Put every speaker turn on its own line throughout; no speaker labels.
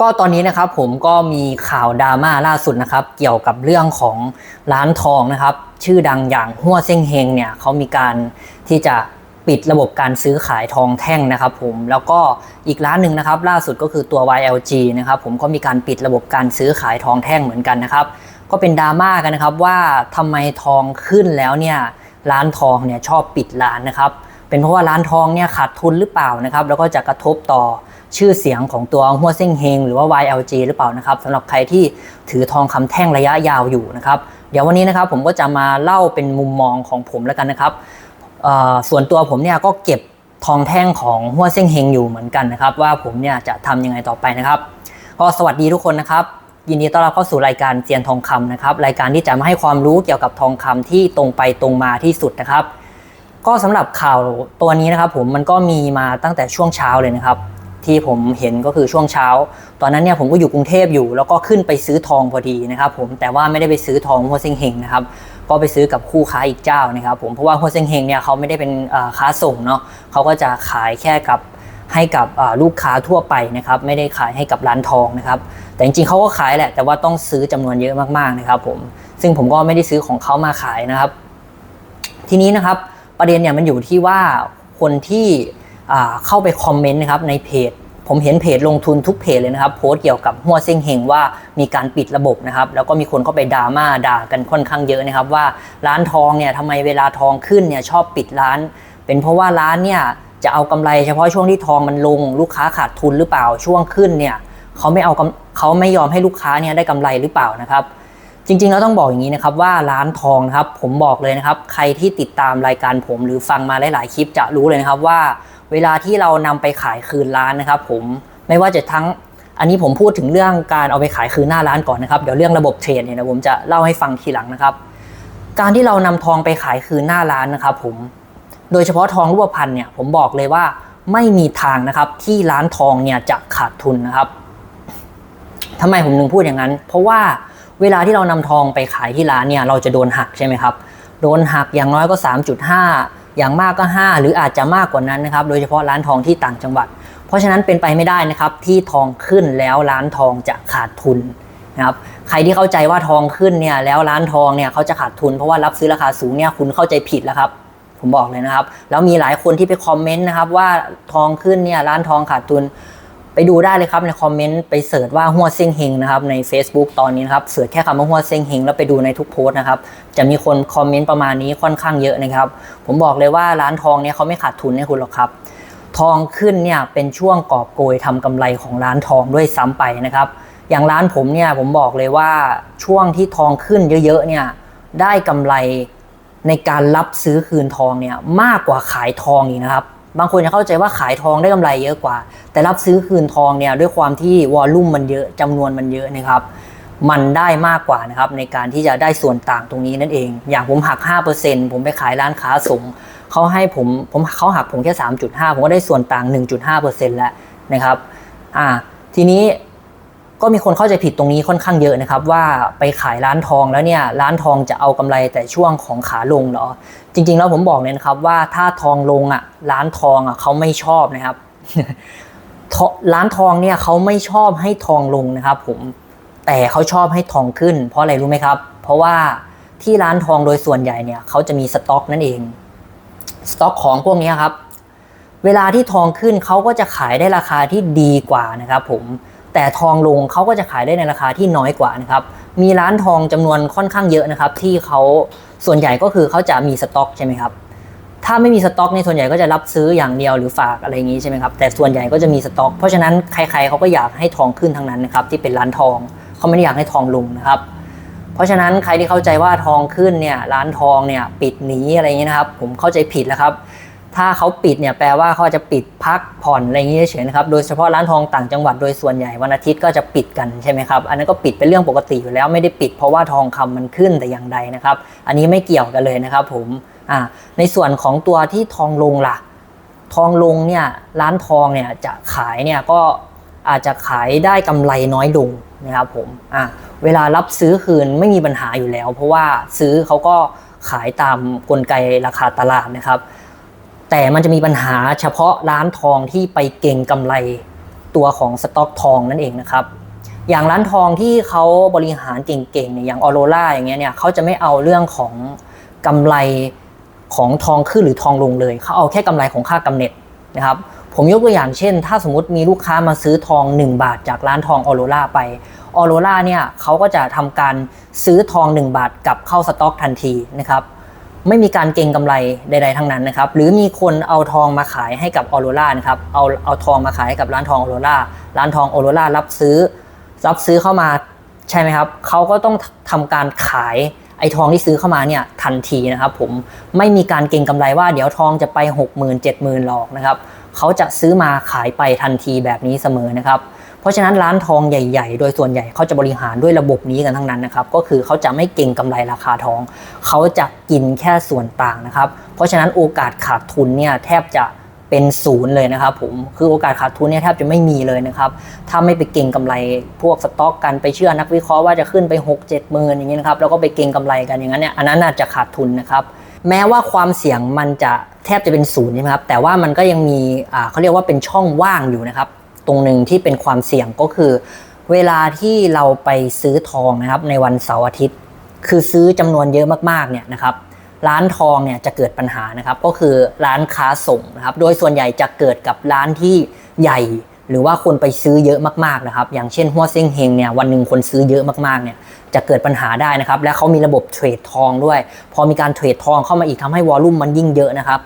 ก็ตอนนี้นะครับผมก็มีข่าวดราม่าล่าสุดนะครับ เกี่ยวกับเรื่องของร้านทองนะครับ ชื่อดังอย่างหัวเซ้งเฮงเนี่ยเขามีการที่จะปิดระบบการซื้อขายทองแท่งนะครับผมแล้วก็อีกร้านหนึ่งนะครับ ล่าสุดก็คือตัว YLG นะครับผมก็มีการปิดระบบการซื้อขายทองแท่งเหมือนกันนะครับ ก็เป็นดราม่ากันนะครับว่าทำไมทองขึ้นแล้วเนี่ยร้านทองเนี่ยชอบปิดร้านนะครับ เป็นเพราะว่าร้านทองเนี่ยขาดทุนหรือเปล่านะครับ แล้วก็จะกระทบต่อชื่อเสียงของตัวหัวเส้งเฮงหรือว่า YLG หรือเปล่านะครับสำหรับใครที่ถือทองคำแท่งระยะยาวอยู่นะครับเดี๋ยววันนี้นะครับผมก็จะมาเล่าเป็นมุมมองของผมแล้วกันนะครับส่วนตัวผมเนี่ยก็เก็บทองแท่งของหัวเส้งเฮงอยู่เหมือนกันนะครับ ว่าผมเนี่ยจะทำยังไงต่อไปนะครับก็สวัสดีทุกคนนะครับ ยินดีต้อนรับเข้าสู่รายการเซียนทองคำนะครับรายการที่จะมาให้ความรู้เกี่ยวกับทองคำที่ตรงไปตรงมาที่สุดนะครับ ก็สำหรับข่าวตัวนี้นะครับผมมันก็มีมาตั้งแต่ช่วงเช้าเลยนะครับ ที่ผมเห็นก็คือช่วงเช้า ตอนนั้นเนี่ยผมก็อยู่กรุงเทพอยู่ แล้วก็ขึ้นไปซื้อทองพอดีนะครับผมแต่ว่าไม่ได้ไปซื้อทองหัวเซ็งเฮงนะครับก็ไปซื้อกับคู่ค้าอีกเจ้านะครับผมเพราะว่าหัวเซ็งเฮงเนี่ยเขาไม่ได้เป็นค้าส่งเนาะเขาก็จะขายแค่กับให้กับลูกค้าทั่วไปนะครับไม่ได้ขายให้กับร้านทองนะครับแต่จริงๆเขาก็ขายแหละ แต่ว่าต้องซื้อจำนวนเยอะมากๆนะครับผมซึ่งผมก็ไม่ได้ซื้อของเขามาขายนะครับ ทีนี้นะครับ ประเด็นเนี่ยมันอยู่ที่ว่าคนที่เข้าไปคอมเมนต์นะครับในเพจ ผมเห็นเพจลงทุนทุกเพจเลยนะครับ โพสต์เกี่ยวกับหัวเซ็งเฮงว่ามีการปิดระบบนะครับ แล้วก็มีคนเข้าไปดราม่าด่ากันค่อนข้างเยอะนะครับ ว่าร้านทองเนี่ยทำไมเวลาทองขึ้นเนี่ยชอบปิดร้าน เป็นเพราะว่าร้านเนี่ยจะเอากำไรเฉพาะช่วงที่ทองมันลงลูกค้าขาดทุนหรือเปล่าช่วงขึ้นเนี่ยเขาไม่เอากำเขาไม่ยอมให้ลูกค้าเนี่ยได้กำไรหรือเปล่านะครับ จริงๆแล้วต้องบอกอย่างนี้นะครับว่าร้านทองนะครับผมบอกเลยนะครับ ใครที่ติดตามรายการผมหรือฟังมาหลายๆคลิปจะรู้เลยนะครับว่า เวลาที่เรานำไปขายคืนร้านนะครับ ผมไม่ว่าจะทั้งอันนี้ผมพูดถึงเรื่องการเอาไปขายคืนหน้าร้านก่อนนะครับเดี๋ยวเรื่องระบบเทรดเนี่ยนะผมจะเล่าให้ฟังทีหลังนะครับ การที่เรานำทองไปขายคืนหน้าร้านนะครับ ผมโดยเฉพาะทองรูปพรรณเนี่ยผมบอกเลยว่าไม่มีทางนะครับที่ร้านทองเนี่ยจะขาดทุนนะครับทำไมผมถึงพูดอย่างนั้น เพราะว่า เวลาที่เรานำทองไปขายที่ร้านเนี่ยเราจะโดนหักใช่ไหมครับ โดนหักอย่างน้อยก็ 3.5 อย่างมากก็ 5 หรืออาจจะมากกว่านั้นนะครับ โดยเฉพาะร้านทองที่ต่างจังหวัด เพราะฉะนั้นเป็นไปไม่ได้นะครับที่ทองขึ้นแล้วร้านทองจะขาดทุนนะครับใครที่เข้าใจว่าทองขึ้นเนี่ยแล้วร้านทองเนี่ยเขาจะขาดทุนเพราะว่ารับซื้อราคาสูงเนี่ยคุณเข้าใจผิดแล้วครับผมบอกเลยนะครับ แล้วมีหลายคนที่ไปคอมเมนต์นะครับว่าทองขึ้นเนี่ยร้านทองขาดทุน ไปดูได้เลยครับในคอมเมนต์ไปเสิร์ชว่าหัวเซ็งเฮงนะครับใน Facebook ตอนนี้นะครับเสิร์ชแค่คำว่าหัวเซ็งเฮงแล้วไปดูในทุกโพสต์นะครับจะมีคนคอมเมนต์ประมาณนี้ค่อนข้างเยอะนะครับ ผมบอกเลยว่าร้านทองเนี่ยเขาไม่ขาดทุนให้คุณหรอกครับทองขึ้นเนี่ยเป็นช่วงกอบโกยทำกำไรของร้านทองด้วยซ้ำไปนะครับ อย่างร้านผมเนี่ยผมบอกเลยว่าช่วงที่ทองขึ้นเยอะๆเนี่ยได้กำไรในการรับซื้อคืนทองเนี่ยมากกว่าขายทองอีกนะครับ บางคนจะเข้าใจว่าขายทองได้กำไรเยอะกว่า แต่รับซื้อคืนทองเนี่ยด้วยความที่วอลลุ่มมันเยอะจำนวนมันเยอะนะครับ มันได้มากกว่านะครับในการที่จะได้ส่วนต่างตรงนี้นั่นเอง อย่างผมหัก 5%ผมไปขายร้านค้าส่งเขาให้ผมผมเขาหักผมแค่ 3.5 ผมก็ได้ส่วนต่าง 1.5%แล้วนะครับอ่าทีนี้ ก็มีคนเข้าใจผิดตรงนี้ค่อนข้างเยอะนะครับ ว่าไปขายร้านทองแล้วเนี่ยร้านทองจะเอากำไรแต่ช่วงของขาลงเหรอ จริง ๆ แล้วผมบอกเลยนะครับว่าถ้าทองลงอะร้านทองอะเขาไม่ชอบนะครับร้านทองเนี่ยเขาไม่ชอบให้ทองลงนะครับ ผมแต่เขาชอบให้ทองขึ้น เพราะอะไรรู้ไหมครับ เพราะว่าที่ร้านทองโดยส่วนใหญ่เนี่ยเขาจะมีสต็อกนั่นเองสต็อกของพวกนี้ครับ เวลาที่ทองขึ้นเขาก็จะขายได้ราคาที่ดีกว่านะครับ ผม แต่ทองลงเขาก็จะขายได้ในราคาที่น้อยกว่านะครับ มีร้านทองจำนวนค่อนข้างเยอะนะครับ ที่เขาส่วนใหญ่ก็คือเขาจะมีสต็อกใช่ไหมครับ ถ้าไม่มีสต็อกในส่วนใหญ่ก็จะรับซื้ออย่างเดียวหรือฝากอะไรอย่างนี้ใช่ไหมครับ แต่ส่วนใหญ่ก็จะมีสต็อก เพราะฉะนั้นใครๆเขาก็อยากให้ทองขึ้นทั้งนั้นนะครับ ที่เป็นร้านทอง เขาไม่ได้อยากให้ทองลงนะครับ เพราะฉะนั้นใครที่เข้าใจว่าทองขึ้นเนี่ยร้านทองเนี่ยปิดหนีอะไรอย่างนี้นะครับ ผมเข้าใจผิดแล้วครับ ถ้าเขาปิดเนี่ยแปลว่าเขาจะปิดพักผ่อนอะไรอย่างนี้เฉยนะครับ โดยเฉพาะร้านทองต่างจังหวัดโดยส่วนใหญ่วันอาทิตย์ก็จะปิดกันใช่ไหมครับ อันนั้นก็ปิดเป็นเรื่องปกติอยู่แล้วไม่ได้ปิดเพราะว่าทองคำมันขึ้นแต่อย่างใดนะครับ อันนี้ไม่เกี่ยวกันเลยนะครับผมอ่าในส่วนของตัวที่ทองลงล่ะ ทองลงเนี่ยร้านทองเนี่ยจะขายเนี่ยก็อาจจะขายได้กำไรน้อยลงนะครับผมอะเวลารับซื้อคืนไม่มีปัญหาอยู่แล้ว เพราะว่าซื้อเขาก็ขายตามกลไกราคาตลาดนะครับ แต่มันจะมีปัญหาเฉพาะร้านทองที่ไปเก่งกำไรตัวของสต็อกทองนั่นเองนะครับ อย่างร้านทองที่เขาบริหารเก่งๆเนี่ยอย่างออโรราอย่างเงี้ยเนี่ยเขาจะไม่เอาเรื่องของกำไรของทองขึ้นหรือทองลงเลย เขาเอาแค่กำไรของค่ากำเนิดนะครับผมยกตัวอย่างเช่น ถ้าสมมติมีลูกค้ามาซื้อทอง 1 บาทจากร้านทองออโรราไปออโรราเนี่ยเขาก็จะทำการซื้อทอง 1 บาทกลับเข้าสต็อกทันทีนะครับ ไม่มีการเก็งกำไรใด ๆทั้งนั้นนะครับ หรือมีคนเอาทองมาขายให้กับออโรรานะครับ เอาเอาทองมาขายให้กับร้านทองออโรราร้านทองออโรรารับซื้อ รับซื้อเข้ามาใช่ไหมครับ เขาก็ต้องทำการขายไอ้ทองที่ซื้อเข้ามาเนี่ยทันทีนะครับ ผม ไม่มีการเก็งกำไรว่าเดี๋ยวทองจะไป 6 0 0 0 0 7 0,000หรอกนะครับ เขาจะซื้อมาขายไปทันทีแบบนี้เสมอนะครับเราะฉะนั้นร้านทองใหญ่ ๆ โดยส่วนใหญ่เขาจะบริหารด้วยระบบนี้กันทั้งนั้นนะครับ ก็คือเขาจะไม่เก่งกำไรราคาทอง เขาจะกินแค่ส่วนต่างนะครับ เพราะฉะนั้นโอกาสขาดทุนเนี่ยแทบจะเป็นศูนย์เลยนะครับผมคือโอกาสขาดทุนเนี่ยแทบจะไม่มีเลยนะครับ ถ้าไม่ไปเก่งกำไรพวกสต็อกกันไปเชื่อนักวิเคราะห์ว่าจะขึ้นไป 6 7หมื่นอย่างนี้นะครับแล้วก็ไปเก่งกำไรกันอย่างนั้นเนี่ยอันนั้นอาจจะขาดทุนนะครับแม้ว่าความเสี่ยงมันจะแทบจะเป็นศูนย์ใช่ไหมครับแต่ว่ามันก็ยังมีอ่าเขาเรียกว่าเป็นช่องว่างอยู่นะครับ ตรงหนึ่งที่เป็นความเสี่ยงก็คือ เวลาที่เราไปซื้อทองนะครับในวันเสาร์อาทิตย์ คือซื้อจำนวนเยอะมากๆเนี่ยนะครับร้านทองเนี่ยจะเกิดปัญหานะครับก็คือร้านค้าส่งนะครับ โดยส่วนใหญ่จะเกิดกับร้านที่ใหญ่ หรือว่าคนไปซื้อเยอะมากๆนะครับ อย่างเช่นหัวเซ้งเฮงเนี่ยวันหนึ่งคนซื้อเยอะมากๆเนี่ยจะเกิดปัญหาได้นะครับ และเขามีระบบเทรดทองด้วย พอมีการเทรดทองเข้ามาอีกทำให้วอลลุ่มมันยิ่งเยอะนะครับ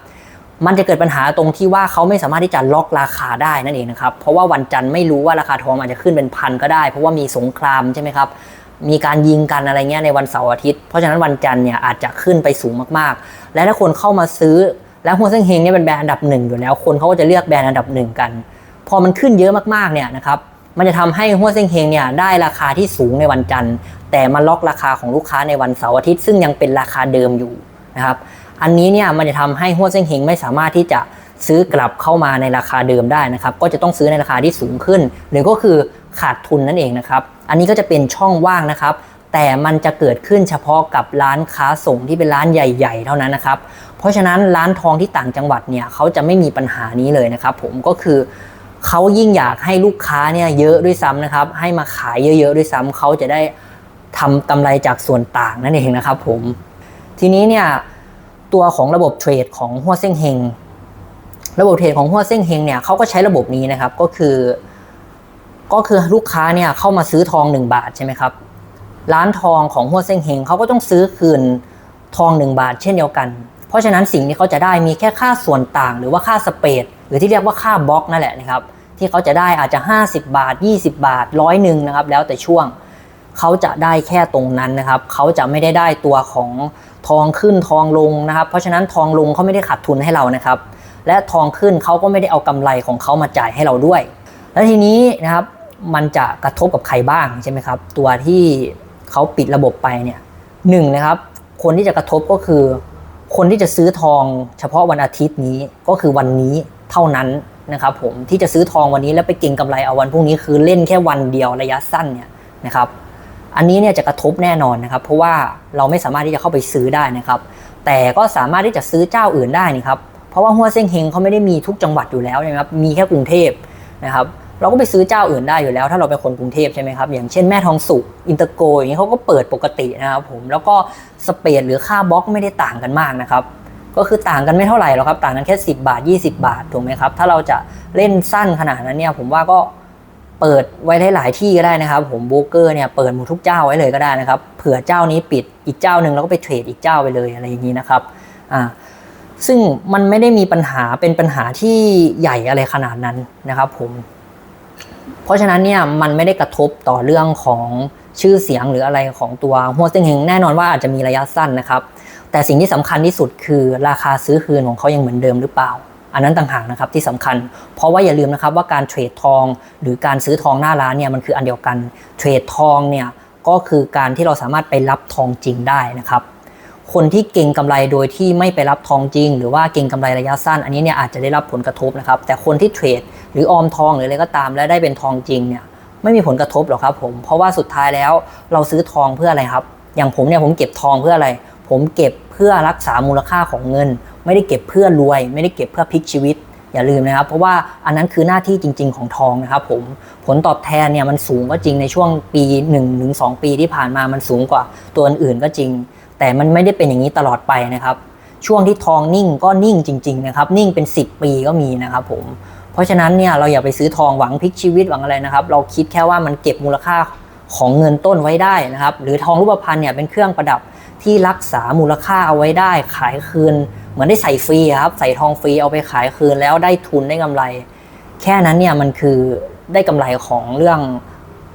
มันจะเกิดปัญหาตรงที่ว่าเขาไม่สามารถที่จะล็อกราคาได้นั่นเองนะครับ เพราะว่าวันจันทร์ไม่รู้ว่าราคาทองอาจจะขึ้นเป็นพันก็ได้ เพราะว่ามีสงครามใช่ไหมครับ มีการยิงกันอะไรเงี้ยในวันเสาร์อาทิตย์ เพราะฉะนั้นวันจันทร์เนี่ยอาจจะขึ้นไปสูงมากๆ และถ้าคนเข้ามาซื้อ แล้วหัวเส้งเฮงเนี่ยเป็นแบรนด์อันดับหนึ่งอยู่แล้ว คนเขาก็จะเลือกแบรนด์อันดับหนึ่งกัน พอมันขึ้นเยอะมากๆเนี่ยนะครับ มันจะทำให้หัวเส้งเฮงเนี่ยได้ราคาที่สูงในวันจันทร์ แต่มาล็อกราคาของลูกค้าในวันเสาร์อาทิตย์ ซึ่งยังเป็นราคาเดิมอยู่นะครับ อันนี้เนี่ยมันจะทำให้หัวเส้งเฮงไม่สามารถที่จะซื้อกลับเข้ามาในราคาเดิมได้นะครับ ก็จะต้องซื้อในราคาที่สูงขึ้น หรือก็คือขาดทุนนั่นเองนะครับ อันนี้ก็จะเป็นช่องว่างนะครับ แต่มันจะเกิดขึ้นเฉพาะกับร้านค้าส่งที่เป็นร้านใหญ่ ๆ เท่านั้นนะครับ เพราะฉะนั้นร้านทองที่ต่างจังหวัดเนี่ยเขาจะไม่มีปัญหานี้เลยนะครับ ผมก็คือเขายิ่งอยากให้ลูกค้าเนี่ยเยอะด้วยซ้ำนะครับ ให้มาขายเยอะๆด้วยซ้ำเขาจะได้ทำกำไรจากส่วนต่างนั่นเองนะครับ ผม ทีนี้เนี่ย ตัวของระบบเทรดของหัวเส้งเฮงระบบเทรดของหัวเส้งเฮงเนี่ยเขาก็ใช้ระบบนี้นะครับก็คือ ก็คือลูกค้าเนี่ยเข้ามาซื้อทอง 1 บาทใช่ไหมครับร้านทองของหัวเส้งเฮงเขาก็ต้องซื้อคืนทอง 1 บาท เช่นเดียวกัน เพราะฉะนั้นสิ่งที่เขาจะได้มีแค่ค่าส่วนต่าง หรือว่าค่าสเปดหรือที่เรียกว่าค่าบล็อกนั่นแหละนะครับที่เขาจะได้อาจจะ 50 บาท 20 บาทร้อยหนึ่งนะครับแล้วแต่ช่วงเขาจะได้แค่ตรงนั้นนะครับเขาจะไม่ได้ได้ตัวของ ทองขึ้นทองลงนะครับ เพราะฉะนั้นทองลงเขาไม่ได้ขาดทุนให้เรานะครับ และทองขึ้นเขาก็ไม่ได้เอากำไรของเขามาจ่ายให้เราด้วย แล้วทีนี้นะครับมันจะกระทบกับใครบ้างใช่ไหมครับ ตัวที่เขาปิดระบบไปเนี่ยหนึ่งนะครับ คนที่จะกระทบก็คือ คนที่จะซื้อทองเฉพาะวันอาทิตย์นี้ก็คือวันนี้เท่านั้นนะครับผมที่จะซื้อทองวันนี้แล้วไปเก็งกำไรเอาวันพรุ่งนี้คือเล่นแค่วันเดียวระยะสั้นเนี่ยนะครับ อันนี้เนี่ยจะกระทบแน่นอนนะครับ เพราะว่าเราไม่สามารถที่จะเข้าไปซื้อได้นะครับ แต่ก็สามารถที่จะซื้อเจ้าอื่นได้นี่ครับ เพราะว่าหัวเส้งเฮงเขาไม่ได้มีทุกจังหวัดอยู่แล้วนะครับ มีแค่กรุงเทพนะครับ เราก็ไปซื้อเจ้าอื่นได้อยู่แล้ว ถ้าเราเป็นคนกรุงเทพใช่ไหมครับ อย่างเช่นแม่ทองสุกอินเตอร์โกอย่างนี้เขาก็เปิดปกตินะครับผม แล้วก็สเปดหรือค่าบล็อกไม่ได้ต่างกันมากนะครับ ก็คือต่างกันไม่เท่าไหร่หรอกครับ ต่างกันแค่ 10 บาท 20 บาท ถูกไหมครับ ถ้าเราจะเล่นสั้นขนาดนั้นเนี่ย ผมว่าก็ เปิดไว้หลายที่ก็ได้นะครับ ผมโบรกเกอร์เนี่ยเปิดหมดทุกเจ้าไว้เลยก็ได้นะครับ เผื่อเจ้านี้ปิดอีกเจ้าหนึ่งเราก็ไปเทรดอีกเจ้าไปเลยอะไรอย่างนี้นะครับอ่าซึ่งมันไม่ได้มีปัญหาเป็นปัญหาที่ใหญ่อะไรขนาดนั้นนะครับ ผม เพราะฉะนั้นเนี่ยมันไม่ได้กระทบต่อเรื่องของชื่อเสียงหรืออะไรของตัวหัวเส้งเฮงแน่นอนว่าอาจจะมีระยะสั้นนะครับ แต่สิ่งที่สำคัญที่สุดคือราคาซื้อคืนของเขายังเหมือนเดิมหรือเปล่า อันนั้นต่างหากนะครับที่สำคัญ เพราะว่าอย่าลืมนะครับว่าการเทรดทอง หรือการซื้อทองหน้าร้านเนี่ยมันคืออันเดียวกัน เทรดทองเนี่ยก็คือการที่เราสามารถไปรับทองจริงได้นะครับคนที่เก่งกำไรโดยที่ไม่ไปรับทองจริง หรือว่าเก่งกำไรระยะสั้น อันนี้เนี่ยอาจจะได้รับผลกระทบนะครับ แต่คนที่เทรดหรือออมทองหรืออะไรก็ตาม และได้เป็นทองจริงเนี่ยไม่มีผลกระทบหรอกครับผม เพราะว่าสุดท้ายแล้วเราซื้อทองเพื่ออะไรครับ อย่างผมเนี่ยผมเก็บทองเพื่ออะไร ผมเก็บเพื่อรักษามูลค่าของเงิน ไม่ได้เก็บเพื่อรวย ไม่ได้เก็บเพื่อพลิกชีวิต อย่าลืมนะครับ เพราะว่าอันนั้นคือหน้าที่จริง ๆ ของทองนะครับผมผลตอบแทนเนี่ยมันสูงก็จริงในช่วงปี1นถึงสปีที่ผ่านมามันสูงกว่าตัวอื่นก็จริง แต่มันไม่ได้เป็นอย่างนี้ตลอดไปนะครับ ช่วงที่ทองนิ่งก็นิ่งจริง ๆ นะครับ นิ่งเป็น 10 ปีก็มีนะครับผมเพราะฉะนั้นเนี่ยเราอย่าไปซื้อทองหวังพลิกชีวิตหวังอะไรนะครับ เราคิดแค่ว่ามันเก็บมูลค่าของเงินต้นไว้ได้นะครับ หรือทองรูปพรรณเนี่ยเป็นเครื่องประดับที่รักษามูลค่าเอาไว้ได้ ขายคืน เหมือนได้ใส่ฟรีครับ ใส่ทองฟรีเอาไปขายคืนแล้วได้ทุนได้กำไร แค่นั้นเนี่ยมันคือได้กำไรของเรื่อง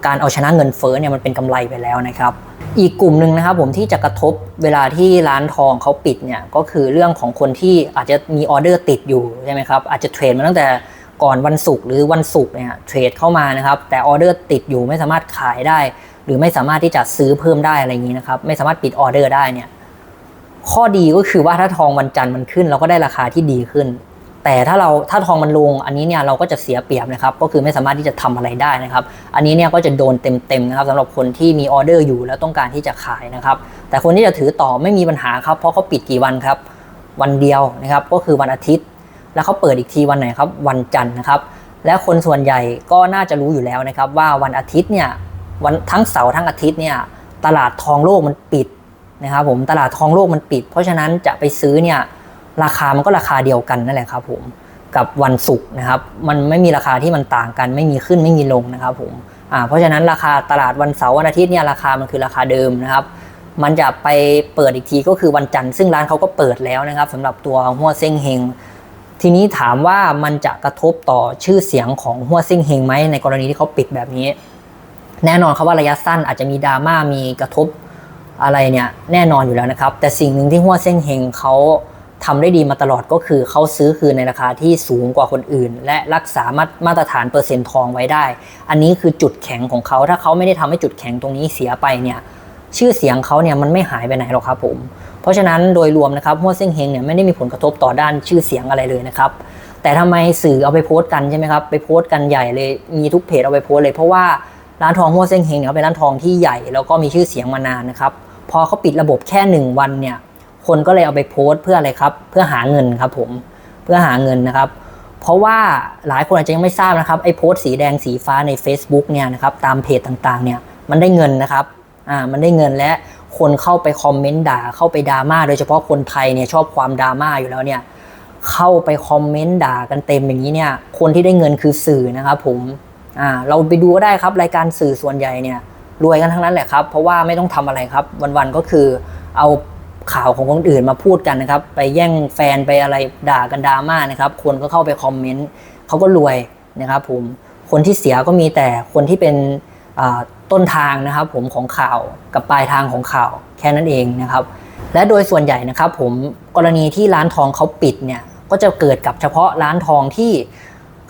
การเอาชนะเงินเฟ้อเนี่ยมันเป็นกำไรไปแล้วนะครับ อีกกลุ่มหนึ่งนะครับผมที่จะกระทบเวลาที่ร้านทองเขาปิดเนี่ยก็คือเรื่องของคนที่อาจจะมีออเดอร์ติดอยู่ใช่ไหมครับอาจจะเทรดมาตั้งแต่ก่อนวันศุกร์หรือวันศุกร์เนี่ยเทรดเข้ามานะครับ แต่ออเดอร์ติดอยู่ไม่สามารถขายได้ หรือไม่สามารถที่จะซื้อเพิ่มได้อะไรอย่างนี้นะครับ ไม่สามารถปิดออเดอร์ได้เนี่ย ข้อดีก็คือว่าถ้าทองวันจันทร์มันขึ้น เราก็ได้ราคาที่ดีขึ้น แต่ถ้าเราถ้าทองมันลงอันนี้เนี่ยเราก็จะเสียเปรียบนะครับ ก็คือไม่สามารถที่จะทำอะไรได้นะครับ อันนี้เนี่ยก็จะโดนเต็มๆนะครับสำหรับคนที่มีออเดอร์อยู่แล้วต้องการที่จะขายนะครับ แต่คนที่จะถือต่อไม่มีปัญหาครับ เพราะเขาปิดกี่วันครับ วันเดียวนะครับ ก็คือวันอาทิตย์ แล้วเขาเปิดอีกทีวันไหนครับ วันจันทร์นะครับ และคนส่วนใหญ่ก็น่าจะรู้อยู่แล้วนะครับ ว่าวันอาทิตย์เนี่ยวันทั้งเสาร์ทั้งอาทิตย์เนี่ยตลาดทองโลกมันปิด นะครับผมตลาดทองโลกมันปิด เพราะฉะนั้นจะไปซื้อเนี่ยราคามันก็ราคาเดียวกันนั่นแหละครับผมกับวันศุกร์นะครับ มันไม่มีราคาที่มันต่างกัน ไม่มีขึ้นไม่มีลงนะครับผมอ่าเพราะฉะนั้นราคาตลาดวันเสาร์วันอาทิตย์เนี่ยราคามันคือราคาเดิมนะครับ มันจะไปเปิดอีกทีก็คือวันจันทร์ซึ่งร้านเขาก็เปิดแล้วนะครับสำหรับตัวหัวเซ้งเฮงทีนี้ถามว่ามันจะกระทบต่อชื่อเสียงของหัวซิ่งเฮงไหมในกรณีที่เขาปิดแบบนี้ แน่นอนครับว่าระยะสั้นอาจจะมีดราม่ามีกระทบ อะไรเนี่ยแน่นอนอยู่แล้วนะครับ แต่สิ่งหนึ่งที่หัวเซ้งเฮงเขาทำได้ดีมาตลอดก็คือเขาซื้อคืนในราคาที่สูงกว่าคนอื่น และรักษามามาตรฐานเปอร์เซ็นต์ทองไว้ได้ อันนี้คือจุดแข็งของเขาถ้าเขาไม่ได้ทำให้จุดแข็งตรงนี้เสียไปเนี่ยชื่อเสียงเขาเนี่ยมันไม่หายไปไหนหรอกครับผม เพราะฉะนั้นโดยรวมนะครับหัวเซ้งเฮงเนี่ยไม่ได้มีผลกระทบต่อด้านชื่อเสียงอะไรเลยนะครับแต่ทำไมสื่อเอาไปโพสต์กันใช่ไหมครับไปโพสต์กันใหญ่เลยมีทุกเพจเอาไปโพสต์เลยเพราะว่า ร้านทองหัวเซ้งเฮงเนี่ยเขาเป็นร้านทองที่ใหญ่แล้วก็มีชื่อเสียงมานานนะครับ พอเขาปิดระบบแค่หนึ่งวันเนี่ย คนก็เลยเอาไปโพสต์เพื่ออะไรครับ เพื่อหาเงินครับผมเพื่อหาเงินนะครับ เพราะว่าหลายคนอาจจะยังไม่ทราบนะครับไอ้โพสต์สีแดงสีฟ้าใน Facebook เนี่ยนะครับตามเพจต่างๆเนี่ยมันได้เงินนะครับอ่ามันได้เงินและคนเข้าไปคอมเมนต์ด่าเข้าไปดราม่าโดยเฉพาะคนไทยเนี่ยชอบความดราม่าอยู่แล้วเนี่ยเข้าไปคอมเมนต์ด่ากันเต็มอย่างนี้เนี่ยคนที่ได้เงินคือสื่อนะครับผม อ่าเราไปดูก็ได้ครับรายการสื่อส่วนใหญ่เนี่ยรวยกันทั้งนั้นแหละครับ เพราะว่าไม่ต้องทำอะไรครับ วันๆก็คือเอาข่าวของคนอื่นมาพูดกันนะครับ ไปแย่งแฟนไปอะไรด่ากันดราม่านะครับ คนก็เข้าไปคอมเมนต์เขาก็รวยนะครับผมคนที่เสียก็มีแต่คนที่เป็นต้นทางนะครับผมของข่าวกับปลายทางของข่าวแค่นั้นเองนะครับ และโดยส่วนใหญ่นะครับผมกรณีที่ร้านทองเขาปิดเนี่ยก็จะเกิดกับเฉพาะร้านทองที่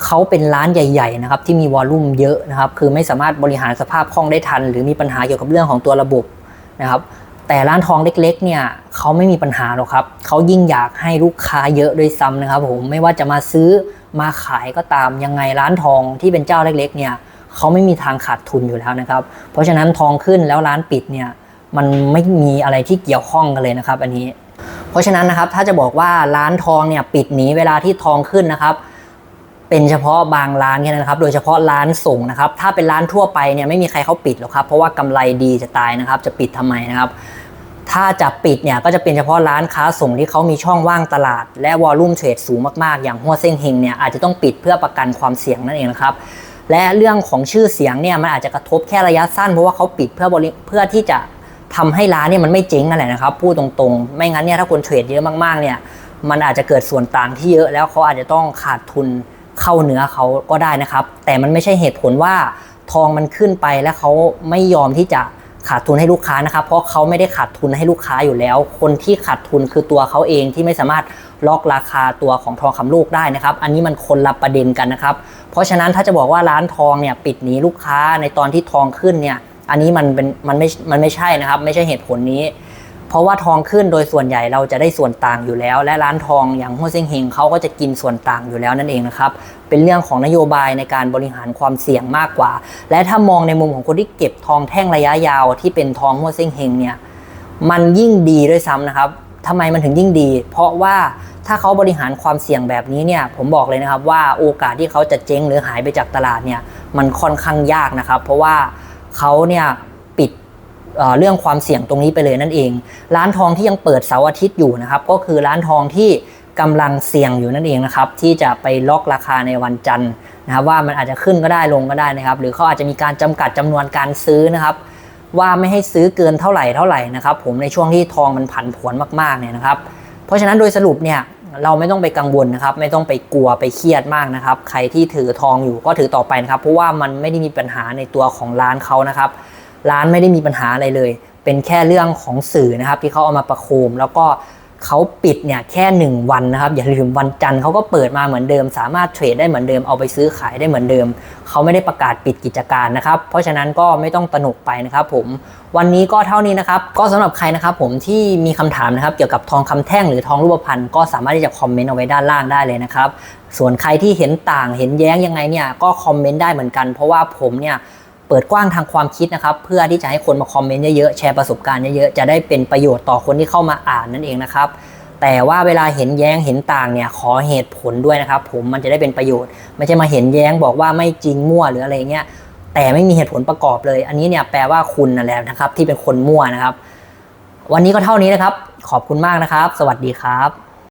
เขาเป็นร้านใหญ่ๆนะครับที่มีวอลลุ่มเยอะนะครับคือไม่สามารถบริหารสภาพคล่องได้ทัน หรือมีปัญหาเกี่ยวกับเรื่องของตัวระบบนะครับแต่ร้านทองเล็กๆเนี่ยเขาไม่มีปัญหาหรอกครับเขายิ่งอยากให้ลูกค้าเยอะด้วยซ้ำนะครับผมไม่ว่าจะมาซื้อมาขายก็ตามยังไงร้านทองที่เป็นเจ้าเล็กๆเนี่ยเขาไม่มีทางขาดทุนอยู่แล้วนะครับ เพราะฉะนั้นทองขึ้นแล้วร้านปิดเนี่ยมันไม่มีอะไรที่เกี่ยวข้องกันเลยนะครับ อันนี้ เพราะฉะนั้นนะครับถ้าจะบอกว่าร้านทองเนี่ยปิดหนีเวลาที่ทองขึ้นนะครับ เป็นเฉพาะบางร้านแค่นั้นนะครับ โดยเฉพาะร้านส่งนะครับ ถ้าเป็นร้านทั่วไปเนี่ยไม่มีใครเขาปิดหรอกครับ เพราะว่ากำไรดีจะตายนะครับ จะปิดทำไมนะครับ ถ้าจะปิดเนี่ยก็จะเป็นเฉพาะร้านค้าส่งที่เขามีช่องว่างตลาด และวอลลุ่มเทรดสูงมากๆ อย่างหัวเซ้งเฮงเนี่ยอาจจะต้องปิดเพื่อประกันความเสี่ยงนั่นเองนะครับ และเรื่องของชื่อเสียงเนี่ยมันอาจจะกระทบแค่ระยะสั้นเพราะว่าเขาปิดเพื่อบริเพื่อที่จะทำให้ร้านเนี่ยมันไม่เจ๊งนั่นแหละนะครับพูดตรงๆ ไม่งั้นเนี่ยถ้าคนเทรดเยอะมากๆเนี่ยมันอาจจะเกิดส่วนต่างที่เยอะแล้วเขาอาจจะต้องขาดทุน เข้าเนื้อเขาก็ได้นะครับ แต่มันไม่ใช่เหตุผลว่าทองมันขึ้นไปแล้วเขาไม่ยอมที่จะขาดทุนให้ลูกค้านะครับ เพราะเขาไม่ได้ขาดทุนให้ลูกค้าอยู่แล้ว คนที่ขาดทุนคือตัวเขาเองที่ไม่สามารถล็อกราคาตัวของทองคำลูกได้นะครับ อันนี้มันคนละประเด็นกันนะครับ เพราะฉะนั้นถ้าจะบอกว่าร้านทองเนี่ยปิดหนีลูกค้าในตอนที่ทองขึ้นเนี่ย อันนี้มันเป็นมันไม่ มันไม่ใช่นะครับ ไม่ใช่เหตุผลนี้ เพราะว่าทองขึ้นโดยส่วนใหญ่เราจะได้ส่วนต่างอยู่แล้ว และร้านทองอย่างหัวเซ็งเฮงเขาก็จะกินส่วนต่างอยู่แล้วนั่นเองนะครับ เป็นเรื่องของนโยบายในการบริหารความเสี่ยงมากกว่า และถ้ามองในมุมของคนที่เก็บทองแท่งระยะยาวที่เป็นทองหัวเซ็งเฮงเนี่ยมันยิ่งดีด้วยซ้ำนะครับทำไมมันถึงยิ่งดี เพราะว่าถ้าเขาบริหารความเสี่ยงแบบนี้เนี่ยผมบอกเลยนะครับว่าโอกาสที่เขาจะเจ๊งหรือหายไปจากตลาดเนี่ยมันค่อนข้างยากนะครับ เพราะว่าเขาเนี่ย เรื่องความเสี่ยงตรงนี้ไปเลยนั่นเอง ร้านทองที่ยังเปิดเสาร์อาทิตย์อยู่นะครับก็คือร้านทองที่กำลังเสี่ยงอยู่นั่นเองนะครับที่จะไปล็อกราคาในวันจันทร์นะครับว่ามันอาจจะขึ้นก็ได้ลงก็ได้นะครับ หรือเขาอาจจะมีการจำกัดจำนวนการซื้อนะครับว่าไม่ให้ซื้อเกินเท่าไหร่เท่าไหร่นะครับผมในช่วงที่ทองมันผันผวนมากๆเนี่ยนะครับ เพราะฉะนั้นโดยสรุปเนี่ยเราไม่ต้องไปกังวลนะครับ ไม่ต้องไปกลัวไปเครียดมากนะครับ ใครที่ถือทองอยู่ก็ถือต่อไปนะครับ เพราะว่ามันไม่ได้มีปัญหาในตัวของร้านเขานะครับ ร้านไม่ได้มีปัญหาอะไรเลย เป็นแค่เรื่องของสื่อนะครับ ที่เขาเอามาประโคม แล้วก็เขาปิดเนี่ยแค่ 1 วันนะครับ อย่าลืมวันจันทร์เขาก็เปิดมาเหมือนเดิม สามารถเทรดได้เหมือนเดิมเอาไปซื้อขายได้เหมือนเดิม เขาไม่ได้ประกาศปิดกิจการนะครับ เพราะฉะนั้นก็ไม่ต้องตนกไปนะครับผมวันนี้ก็เท่านี้นะครับ ก็สำหรับใครนะครับผมที่มีคำถามนะครับเกี่ยวกับทองคำแท่งหรือทองรูปพรรณก็สามารถที่จะคอมเมนต์เอาไว้ด้านล่างได้เลยนะครับส่วนใครที่เห็นต่างเห็นแย้งยังไงเนี่ยก็คอมเมนต์ได้เหมือนกัน เพราะว่าผมเนี่ย เปิดกว้างทางความคิดนะครับ เพื่อที่จะให้คนมาคอมเมนต์เยอะๆแชร์ประสบการณ์เยอะๆจะได้เป็นประโยชน์ต่อคนที่เข้ามาอ่านนั่นเองนะครับ แต่ว่าเวลาเห็นแย้งเห็นต่างเนี่ยขอเหตุผลด้วยนะครับ ผมมันจะได้เป็นประโยชน์ ไม่ใช่มาเห็นแย้งบอกว่าไม่จริงมั่วหรืออะไรเงี้ยแต่ไม่มีเหตุผลประกอบเลย อันนี้เนี่ยแปลว่าคุณนั่นแหละนะครับ ที่เป็นคนมั่วนะครับ วันนี้ก็เท่านี้นะครับ ขอบคุณมากนะครับ สวัสดีครับ